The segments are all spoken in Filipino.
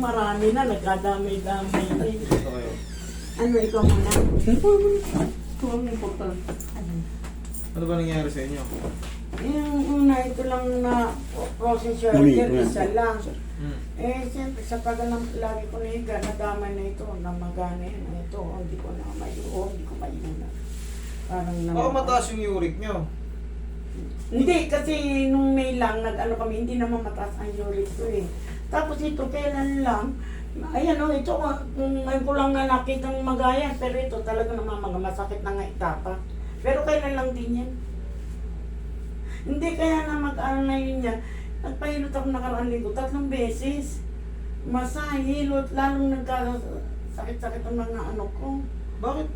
marami na. Dito kayo. Ano, ikaw muna? Ito ang importante. Ano ba nangyari sa inyo? Yung una, ito lang na frozen Muli, shoulder, muli. isa lang. Hmm. Eh, siyempre, sa tagal ng lagi ko nahiga, nadamay na ito, namagana yan. Ito, hindi ko na mayuo, hindi ko mayuna. Parang Baka naman. mataas yung uric nyo. Hindi, kasi nung May lang, nag-ano kami, hindi naman mataas ang uric ko eh. Tapos ito, kailan lang, ayan o, ito, ah, kung ngayon ko lang na nakita ng magayan, pero ito talaga naman mga masakit na nga itapa. Pero kailan lang din yan. Hindi kaya na mag-ano na yun yan. Nagpahilot ako nakaraan linggo, tatlong beses. Masahilot, lalong nagkasakit-sakit ang mga ano ko. Bakit?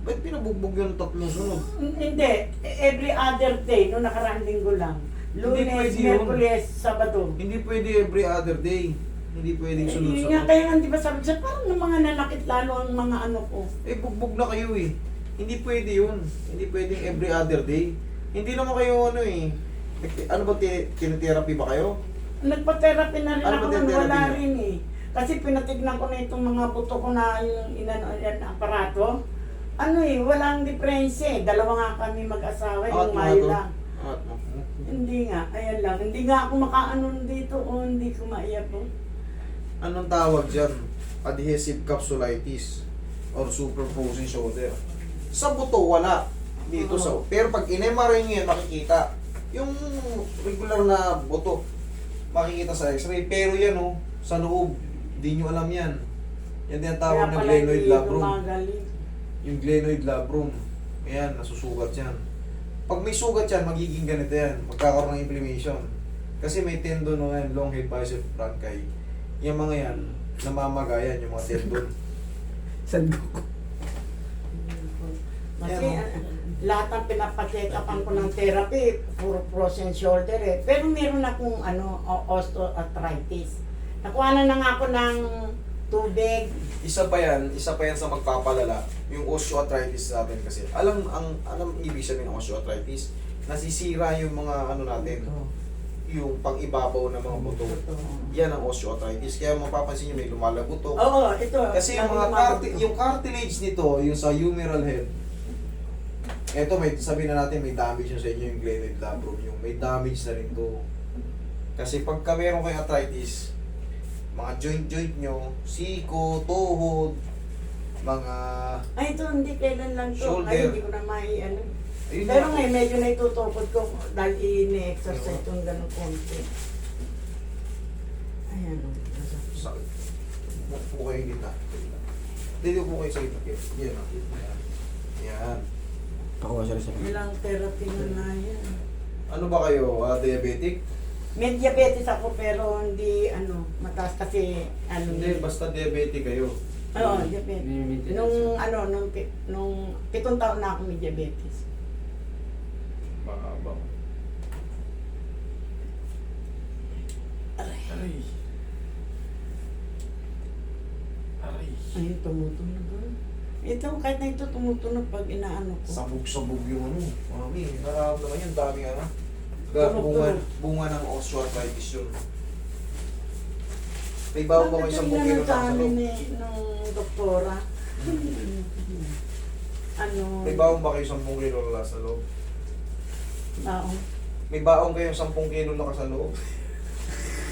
Ba't pinabugbog yung tatlong sunod? Hindi, every other day, no nakaraan linggo lang. Hindi Lunes, pwede yun. Merkules, Sabado. Hindi pwede every other day. Hindi pwedeng Eh, sunod yun nga, kaya nga, di ba sabi siya, parang ng mga nanakit lalo ang mga ano ko. Eh, bugbog na kayo eh. Hindi pwede yun. Hindi pwedeng every other day. Hindi naman kayo ano eh. Ano ba, ti- tinitherapy ba kayo? Nagpa-therapy na rin Ano ako ba therapy wala niyo? rin eh. Kasi pinatignan ko na itong mga buto ko na yung inano, yan, aparato. Ano eh, walang diferensya eh. Dalawa nga kami mag-asawa, Angat yung mo nga mayo to. lang. Angat mo. Hindi nga, ayan lang. Hindi nga ako makaano dito o hindi ko maiyak oh. Anong tawag dyan? Adhesive capsulitis or superposing shoulder. Sa buto, wala. Dito sa... Oo. Pero pag in-MRI nyo yan, makikita. Yung regular na buto, makikita sa x-ray. Pero yan oh, sa loob, di nyo alam yan. Yan din ang tawag na glenoid hindi labrum. gumagaling. Yung glenoid labrum. Ayan, nasusugat yan. Pag may sugat yan, magiging ganito yan. Magkakaroon ng inflammation. Kasi may tendon no yan, long head bicep brachii. Yung mga yan, namamagayan yung mga tendon. Saan ko? Kasi Yan, ah, lahat ng pinapacheck upan ko ng therapy, puro frozen shoulder eh. Pero meron akong ano, o- osteoarthritis. Nakuha na na nga ako ng tubig. Isa pa yan, isa pa yan sa magpapalala, yung osteoarthritis natin kasi. Alam ang alam ibig sabihin ng osteoarthritis, nasisira yung mga ano natin, yung pang-ibabaw ng mga buto. Yan ang osteoarthritis. Kaya mapapansin niyo may lumalabutok. Oo, ito. Kasi yung mga carti- yung cartilage nito, yung sa humeral head, eto may sabihin na natin may damage yun sa inyo yung glenoid labrum, yung may damage na rin to. Kasi pagka meron kayong arthritis, mga joint-joint nyo, siko, tuhod, mga... Ay, ito hindi kailan lang to. Shoulder. Ay, hindi ko na mai ano. Ayun Pero na- ngayon, medyo naitutukod ko dahil ini-exercise yung ganun konti. Ayan oh. o. Sakit. Upo kayo yung gitna. Dito po kayo sa gitna. Yan. ah. Yan. Pakuha siya rin sa Ilang therapy na na yan. Ano ba kayo? ah, diabetic? May diabetes ako pero hindi ano, mataas kasi ano. Hindi, basta diabetic kayo. Oo, diabetes. Nung ano, nung, pi- nung pitong taon na ako may diabetes. Mahaba. Aray. Aray. Aray. Ay, tumutunog. ah. Ito, kahit na ito tumutunog pag inaano ko. Sabog-sabog yung ano. Mami, nararamdaman yun. Dami ano. Bunga, bunga ng osteoarthritis yun. May bawa ba kayo sa Ang bukiro ganda sa loob? eh, nung doktora. ano, May baong ba kayo 10 kilo na sa loob? baon. May baong kayo 10 kilo na sa loob?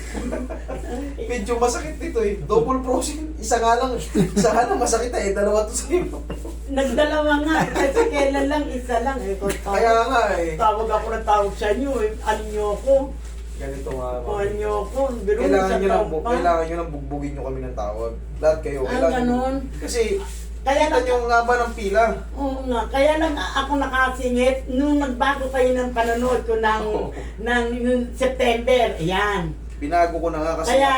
Medyo masakit nito eh. Double frozen. Isa nga lang. Isa nga lang masakit eh. Dalawa to sa'yo. Nagdalawa nga, kasi kailan lang, isa lang. Eh, kung tawag, Kaya nga eh. tawag ako na tawag sa inyo, eh, anyo ko, Ganito nga. o mami. anyo ko, biro mo Kailangan sa nyo lang, tawag bu- pa. kailangan nyo lang bugbugin nyo kami ng tawag. Lahat kayo. Ah, Kailangan nyo- ganun. Kasi, Kaya kita lang, nyo ang ngaba ng pila. oo nga, kaya lang ako nakasingit, nung nagbago kayo ng panonood ko ng, Oo. ng yung September, ayan. Binago ko na nga kasi. Kaya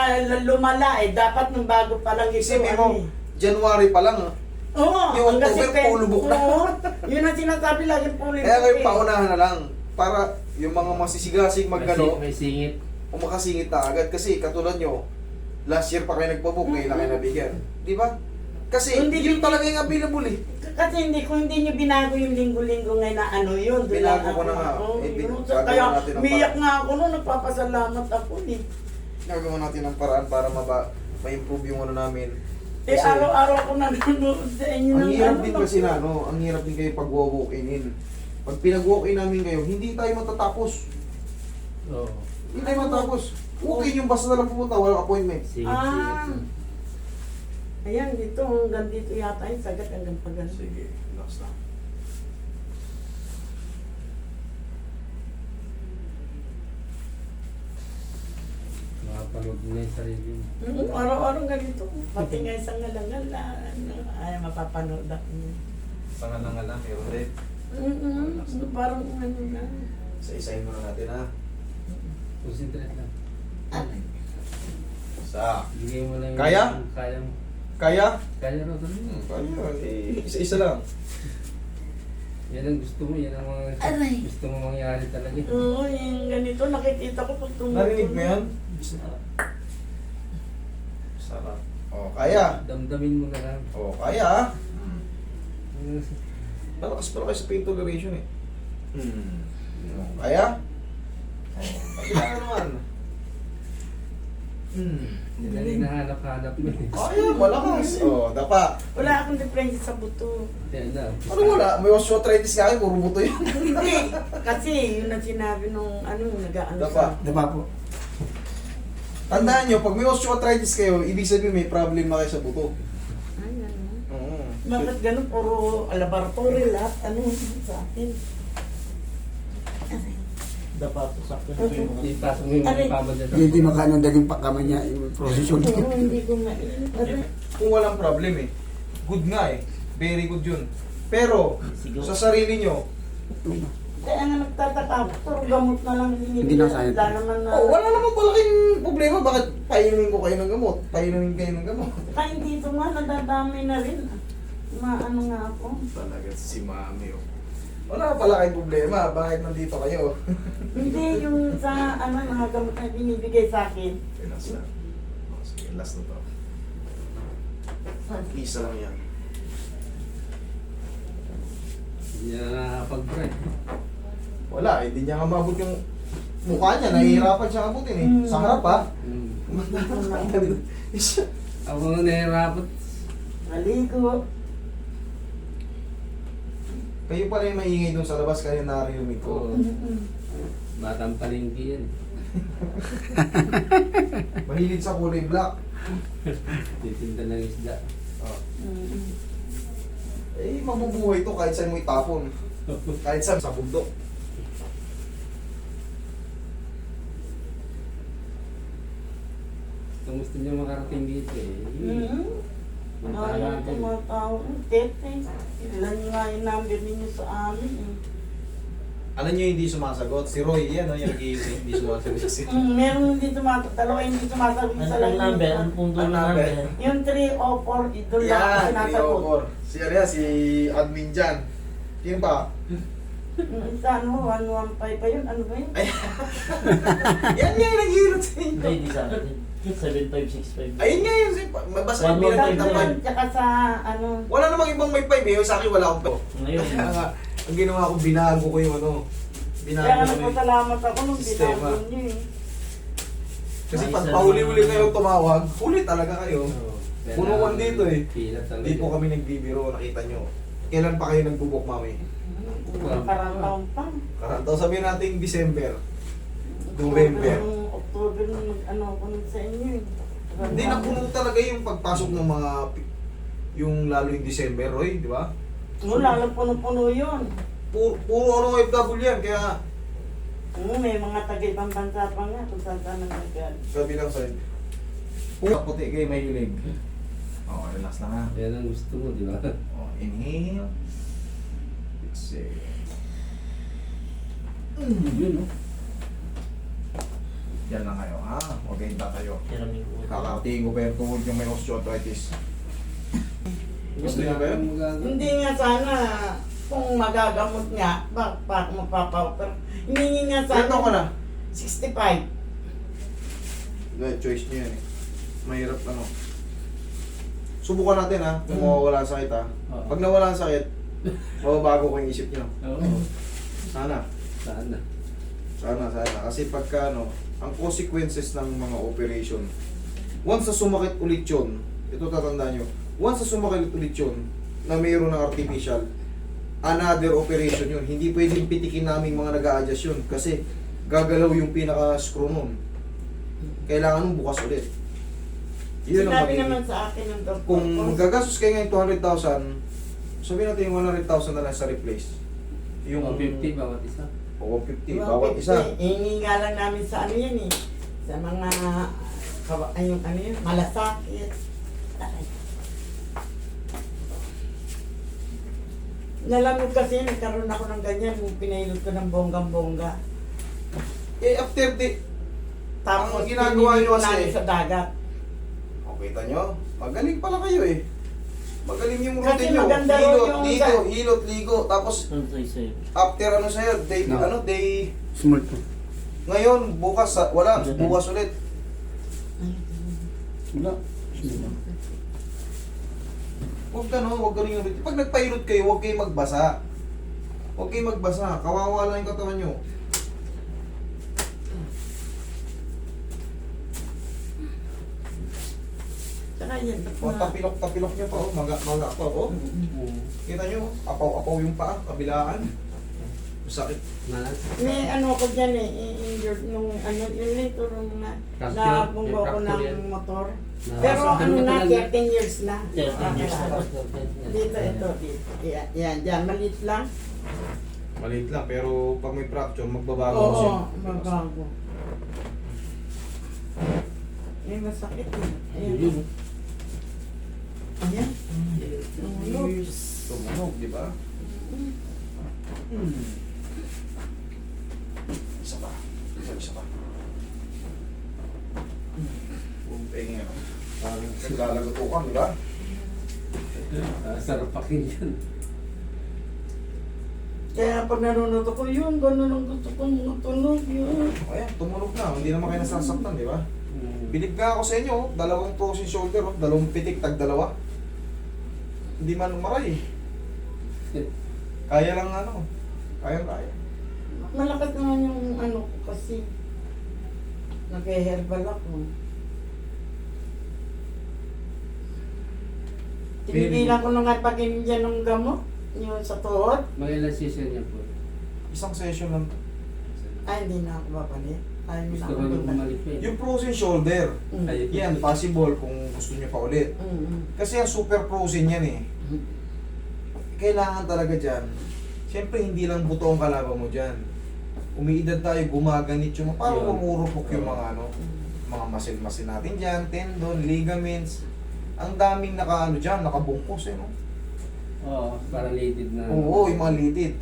lumala eh, dapat nung bago pa lang ito. Isipin ano mo, eh. January pa lang. ah. Oo, Yung hanggang October, September. pulubok na. Oo, yun ang sinasabi lagi pulubok. Kaya kayo eh. paunahan na lang. Para yung mga masisigasig magkano, May singit. o makasingit na agad. Kasi katulad nyo, last year pa kayo nagpabook, ngayon lang kayo nabigyan. Di ba? Kasi Hindi, yun hindi. talaga yung available eh. Kasi hindi ko hindi niyo binago yung linggo-linggo ngayon na ano yun. doon Binago lang ko na ako. nga. Oo, Eh, bin- yun. gagawa Kaya natin ang umiyak nga ako noon, nagpapasalamat ako eh. Nagawa natin ng paraan para maba, ma-improve yung ano namin. Eh, Kasi- araw-araw ko nanonood sa inyo Ang ng hirap ano, din kasi na, no? Ang hirap din kayo pag walk in Pag pinag-walk-in namin kayo, hindi tayo matatapos. Oo. Hindi tayo matatapos. Walk-in yung basta na lang pumunta, walang appointment. Sige, Ah. sige. Ayan, dito, hanggang dito yata yung sagat hanggang pag Sige, relax lang. Makapanood mo na yung sarili mo. Mm, araw-araw ganito. Pati nga isang ngalangal na, ano, ay, mapapanood ako. Pangalan nga lang, meron din. Mm-mm, parang ano na. Isa-isahin muna natin, ha? Concentrate lang. Sa. Bigay mo lang Kaya? yung kaya mo. Kaya? Kaya doon. Hmm, kaya. Eh, isa-isa lang. Yan ang gusto mo, yan ang mga Aray. gusto mo mangyari talaga. Oo, yung ganito, nakikita ko pag tumutuloy. Narinig mo yan? Sarap. Oh, kaya. Damdamin mo na lang. Oh, kaya, ha? Malakas pala kayo sa pain toleration, eh. Hmm. Oh, kaya? Oh, kaya naman. Hmm. Yan ang hinahanap-hanap mo eh. Kaya, malakas. Oh, dapa. Wala akong diferensya sa buto. Yan na. Ano wala? May osteoarthritis ka kayo, puro buto yan. Hindi, kasi yun ang sinabi nung ano, nag-ano Dapa. Diba po? Tandaan nyo, pag may osteoarthritis kayo, ibig sabihin may problem na kayo sa buto. Ay, ano. Oo. Bakit ganun? Puro laboratory lahat. Ano sa akin? Dapat sakto Okay. yung mga mo yung mga pama dyan. Hindi makano naging pakama niya yung prosesyon. Oo, hindi ko. Aray. Kung walang problem eh. Good nga eh. Very good yun. Pero, sa sarili nyo, Kaya nga nagtataka puro gamot na lang Hindi na sayang. Wala naman na... oh, wala namang malaking problema. Bakit painumin ko kayo ng gamot? Painumin kayo ng gamot. Kaya dito nga, nadadami na rin. Maano nga ako. Talaga si mami oh. Wala pala kayong problema. Bakit nandito kayo? Hindi yung sa ano, mga gamot na binibigay sa akin. Last na. Oh, sige, last na to. Isa lang yan. Hindi na nakakapag-break. Wala, eh, hindi niya nga mabot yung mukha niya. Nahihirapan siya abutin eh. Mm. Sa harap ha. Hmm. Isa. Ako nga nahihirapat. Maligo. Kayo pala yung maingay dun sa labas kaya narinig ko. Batang palengke yan. Mahilig sa kulay black. Titinda ng isda. Oh. Eh, mabubuhay to kahit saan mo itapon. Kahit saan sa bundok. Kung gusto niya makarating dito eh. Mm. Puntahan Ayaw ko mga tao. Tete, ilan nga yung number ninyo sa amin eh. Alam niyo hindi sumasagot? Si Roy, yan o, yung nag-iisip, hindi sumasagot si Mm, meron hindi tumatak, dalawa hindi tumatak Ano sa ang number? Ang punto Ang ng number? number? Yung 3 o 4, idol lang ako Yan, sinasagot. Theodore. Si ano yan, si admin dyan. Sino pa? Mm, Isa ano, 115 pa yun, ano ba yun? Ay, yan nga yung naghihirot sa inyo. Hindi, di sa akin. 7565. Ayun nga yun, si, basta One yung more time doon, tsaka sa ano, Wala namang ibang may 5 eh, sa akin wala akong 5. Ngayon, Kaya nga, ang ginawa ko, binago ko yung ano. Binago kaya ko yung... nagpasalamat ako nung Sistema. binago niyo eh. Kasi pag isa pahuli-huli naman. kayo tumawag, huli talaga kayo. Punuan dito eh. Pilat talaga. Hindi po kami nagbibiro, nakita nyo. Kailan pa kayo nagbubok, mami? Parang taon pa. Karantaw sabihin natin December. November. October nung mag-ano ako nun sa inyo eh. Hindi napuno talaga yung pagpasok ng mga yung lalo yung December, Roy, di ba? Wala lang puno-puno yun. Puro, puro ano FW yan, kaya Oo, may mga taga-ibang bansa pa nga kung saan saan ang naggal. sabi lang sa'yo. Puro puti kayo may hilig. Oh, relax lang ha. Yan ang gusto mo, di ba? Oh, inhale. Exhale. Yun, no? Yan lang kayo, ha? Tatayo. Hiramin ko. Kakatingin ko pa yung tuhod yung may osteoarthritis. Gusto niyo ba yun? Hindi nga sana kung magagamot nga, bak bak magpapauper. Hindi nga sana. Ito ka na. 65. Dahil choice niyo yan eh. Mahirap ano. Subukan natin ha, kung Mm. mawawala ang sakit ha. Pag nawala ang sakit, mababago ko yung isip niyo. Oo. Sana. Saan na? Sana, sana. Kasi pagka ano, ang consequences ng mga operation, once na sumakit ulit yun, ito tatandaan nyo, once na sumakit ulit yun, na mayroon ng artificial, another operation yun. Hindi pwedeng pitikin namin mga nag adjust yun kasi gagalaw yung pinaka-screw nun. Kailangan mong bukas ulit. Yun ang Sinabi naman sa akin ng doktor Kung ko, magagastos kayo ngayon 200,000, sabihin natin yung 100,000 na lang sa replace. Yung 150 bawat isa. O 150, Mga bawat isa. Hihingi nga lang namin sa ano yan eh. Sa mga, kawa- ay, yung ano yun, malasakit. Aray. Nalamog kasi, nagkaroon ako ng ganyan, pinailot ko ng bonggang-bongga. Eh, after the, Tapos, ginagawa nyo kasi- sa dagat. o kita nyo, magaling pala kayo eh. Magaling yung Kasi routine nyo. maganda rin Hilot, yung ligo, sa- hilot, ligo. Tapos, Ano tayo sa'yo? after ano sa'yo, day, No. ano, day, Small to. ngayon, bukas, sa- wala, Ganun. bukas ulit. Wala. Huwag ganun, huwag ganun yung routine. Pag nagpahilot kayo, huwag kayo magbasa. Huwag kayo magbasa. Kawawa lang yung katawan nyo. Saka yan. O, tapilok-tapilok nyo pa, oh. Maga, maga pa, oh. Kita nyo, apaw-apaw yung paa, kabilaan. Sakit. Na, May ano ko dyan eh, i-injured nung ano, yun lang ito nung na, nabunggo ko yan. ng motor. na- Pero ano na, talaga? 13 years na. 13 years na. Dito, ito, dito. Yan, yan, dyan, maliit lang. Maliit lang, pero pag may fracture, magbabago Oo, kasi. mabago. Eh, masakit eh. Ayan. Yun. Ayan. Tumunog. Tumunog, di ba? Hmm. Isa pa. Isa, isa pa. Pengin ano. Parang Naglalagotokan, di ba? Ah, sarap pakinggan. Kaya pag nanonood ako, yun, gano'n ang gusto kong matulog, yun. Ayan, tumunog na. Hindi naman kayo nasasaktan, di ba? Mm. Bilib nga ako sa inyo, oh. dalawang frozen shoulder, oh. dalawang pitik, tag dalawa. Hindi man umaray. Kaya lang ano, kaya kaya. Malakas naman yung ano ko kasi. Nag-herbal ako. Tinigilan ko na nga pag-inom dyan ng gamot. Yung sa tuhod. Mga ilang season niya po. Isang session lang. Ay, hindi na ako babalik. Na Gusto ko nung babalik. bumalik pa eh. Yung frozen shoulder, Mm. Ay, yan, possible kung gusto niyo pa ulit. Mm, mm. Kasi yan, super frozen yan eh. Mm. Kailangan talaga dyan. Siyempre, hindi lang buto ang kalaban mo dyan. Umiidad tayo, gumaganit yung, parang Yun. umurupok yung mga ano, mga masin-masin natin dyan, tendon, ligaments. Ang daming naka ano dyan, nakabungkos eh, no? Oo, parang lated na. Oo, yung mga litid.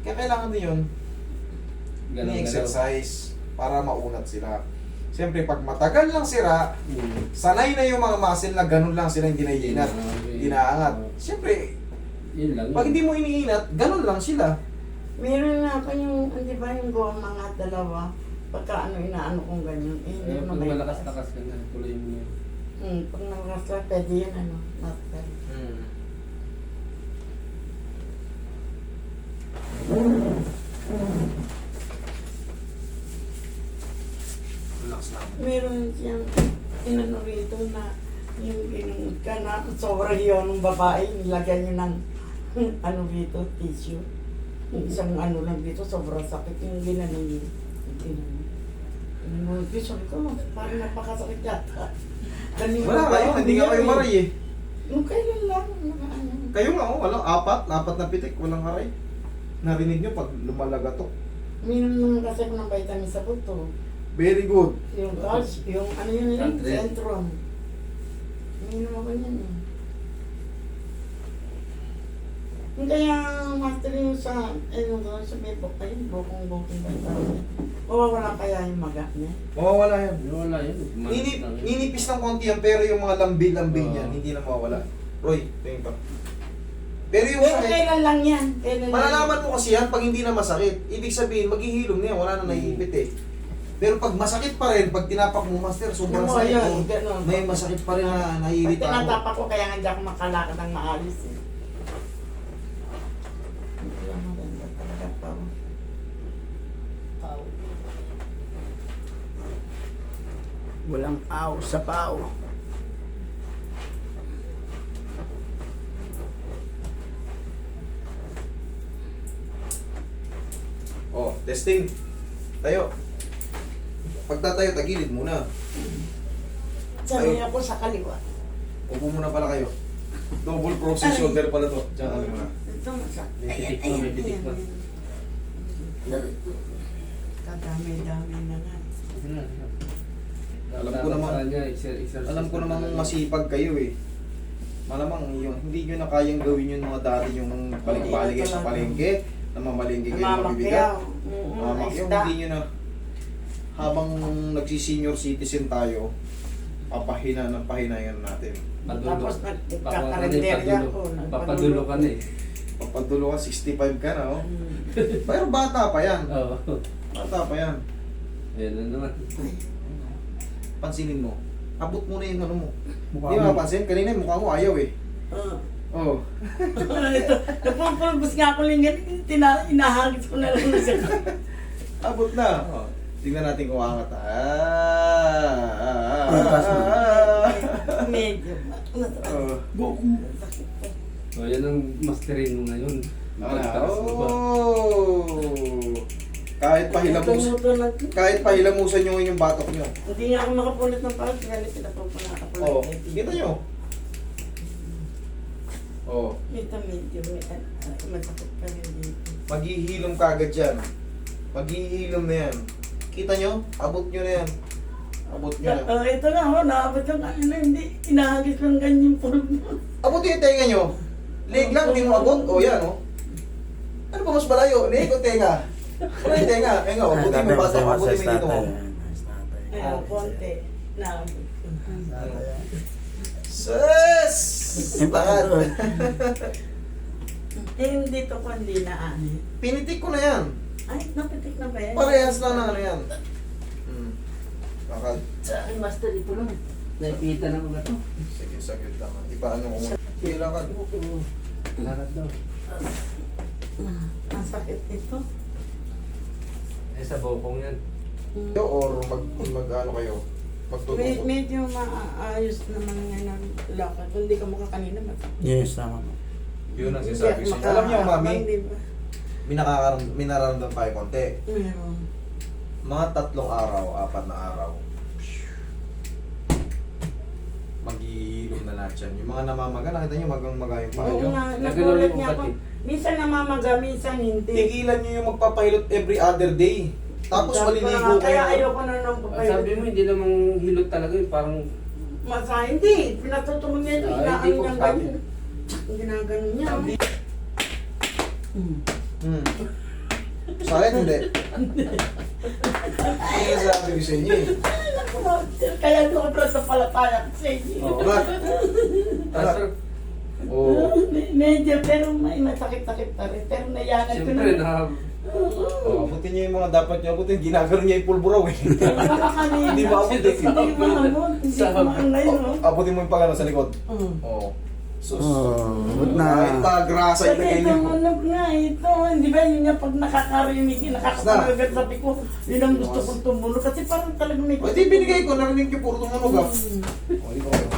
Kaya kailangan din yun, Galaw-galaw. ni-exercise para maunat sila. Siyempre, pag matagal lang sira, Mm. sanay na yung mga muscle na ganun lang sila hindi naiinat. Ah, Hindi naangat. Siyempre, Yun lang. pag hindi mo iniinat, ganun lang sila. Meron na ako yung, di ba yung gawang mga dalawa. Pagka ano, inaano kong ganyan. Eh, hindi Eh, ko pag malakas-lakas ka na, tuloy mo yun. Hmm, pag nalakas ka, pwede yun ano. Master. Relax lang. Siyang inano rito na yung ginunod ka na sobrang yun ng babae, nilagyan niyo ng ano rito, tissue. Yung isang ano lang dito, sobrang sakit yung ginano niyo. Inunod ko, sabi ko, parang napakasakit yata. Kanina Wala kayo, yun, hindi nga kayo eh. maray eh. Nung kailan lang, mga ano. Kayo nga, oh, walang apat, apat na pitik, walang aray. Narinig nyo pag lumalagatok. Minum naman kasi ako ng vitamin sa buto. Very good. Yung calcium, yung ano yun yun, Caltrate. Centrum. Minum ako niyan eh. Yung Kaya master yung sa, ano doon, sa may bok, ayun, bokong-bokong vitamin. Mawawala kaya yung maga niya. Mawawala yan. Wala yun. Ninip, yun. ninipis ng konti yan, pero yung mga lambi-lambi Oo. niyan, hindi na mawawala. Roy, tingin pa. Pero yung Pero sakit, kailan lang yan? Kailan lang malalaman mo kasi yan pag hindi na masakit. Ibig sabihin, maghihilom na yan, wala na naiipit eh. Pero pag masakit pa rin, pag tinapak mo, master, sobrang Oo, sakit. yun, oh. ganun. May masakit pa rin na Pag naiirita ako. tinatapak ko, kaya nga hindi ako makalakad ng maalis eh. Hindi lang maganda talaga pa. Walang aw sa pao. Oh, testing. Tayo. Pagtatayo, tagilid muna. Sanay ako sa kaliwa. Upo muna pala kayo. Double proxy shoulder pala to. Diyan ka muna. Ito masakit. May pitik pa. Kadami-dami na nga. Alam ko naman- Sa kanya, exer- exercise Alam ko na namang masipag kayo eh. Malamang yung hindi nyo na kayang gawin yung mga dati yung balik-balik kayo sa palengke, namamalengke kayo ng mabibigat. Namamakyaw. Mm, Namamakyaw, isda. hindi nyo na habang nagsi-senior citizen tayo, papahina ng pahinayan natin. Padulo. Tapos Papadulo. nagkakarinderya ako. Papadulo ka na eh. Papadulo ka, 65 ka na, oh. Mm. Pero bata pa yan. Oo. Bata pa yan. Yan na naman. Pansinin mo. Abot mo na yung ano mo. Mukha Hindi mo mapansin? Kanina yung mukha mo ayaw eh. Oh. Ito, napapulbos nga ako lang yan. Tina, inahagis ko na lang siya. Abot na. Oh. Tingnan natin kung angat. Ah, ah, ah, ah, na. ah. Medyo. Oh. Pa. So, yan ang masterin mo ngayon. Ah, Pagtaas mo ba? oh. Kahit pahilamus, Tumuto na. kahit pahilamusan nyo yung batok nyo. Hindi nga ako makapulit ng pagod. Kaya pinapapula ka pala. Oh, kita nyo. Oh, Ito medyo. May, ah, masakit pa rin dito. maghihilom ka agad yan. Maghihilom na yan. Kita nyo? Abot nyo na yan. Abot nyo na. Ah, ito na ako. Naabot yung kanina. Hindi. Inahagis ko ng ganyan pulbo. Abot yung tenga nyo. Leg lang, di mo abot. O yan, o. Ano ba mas malayo? Leg o tenga? Ano yung tenga? Kaya nga, abutin mo batok, abutin mo dito mo. Ayun, konti. Naabot. Sus! Lahat. Eh, hindi to ko hindi na ani. Pinitik ko na yan. Ay, napitik na ba yan? Parehas lang na ano yan. Hmm. Bakal. Ay, master ito lang. Nakikita na mga to. Sige, saglit lang. Ipaano ko muna. Kailangan. Lahat daw. Ah, Ang sakit nito. Eh, sa bokong yan. Kayo or mag, mag ano kayo? Med- Magtutungkol. medyo maayos naman nga ng lakad. Kung hindi ka makakanina, masakit. Yes, tama po. Yun ang sinasabi. Alam niyo, mami, di ba? May nakakaram- may nararamdaman tayo konti. Meron. Mga tatlong araw, apat na araw. Maghihilom na lahat yan. Yung mga namamaga, nakita nyo magang maga yung paa Oo nga, nagulat niya ako. Minsan namamaga, minsan hindi. Tigilan nyo yung magpapahilot every other day. Tapos Sabi ko na maliligo nga, Kaya kayo. ayoko na nung Ah, papayot. Sabi mo, hindi namang hilot talaga yun. Parang Masa, hindi. Pinatutulog niya ito. Ah, hindi ko niya sabi. ganyan. Ginagano niya. Sabi. Hmm. Hmm. Sakit hindi? Ano yung sabi ko sa inyo eh? Kaya doon ko sa palataya sa inyo. Oo. Pastor, Oo. Me- Medyo, pero may masakit-sakit pa rin. Pero nayangan ko siyempre na. na Oh, abutin niyo yung mga dapat niyo abutin. Ginagano niya yung pulburaw eh. Hindi Hindi ba ako Hindi mahamon. Hindi Sa- kumakanay, no? Oh, abutin mo yung pagano sa likod. Mm. Oo. Sus. Oh, ba't na? Kahit pa grasa Kasi ilagay ito, niyo. ano nga, ito, hindi ba yun nga pag nakakarinig, nakakapagagat, sabi ko, yun ang gusto kong tumulo. Kasi parang talagang may... O, di binigay ko, narinig niyo puro tumunog ah. Mm. O, di ba kayo?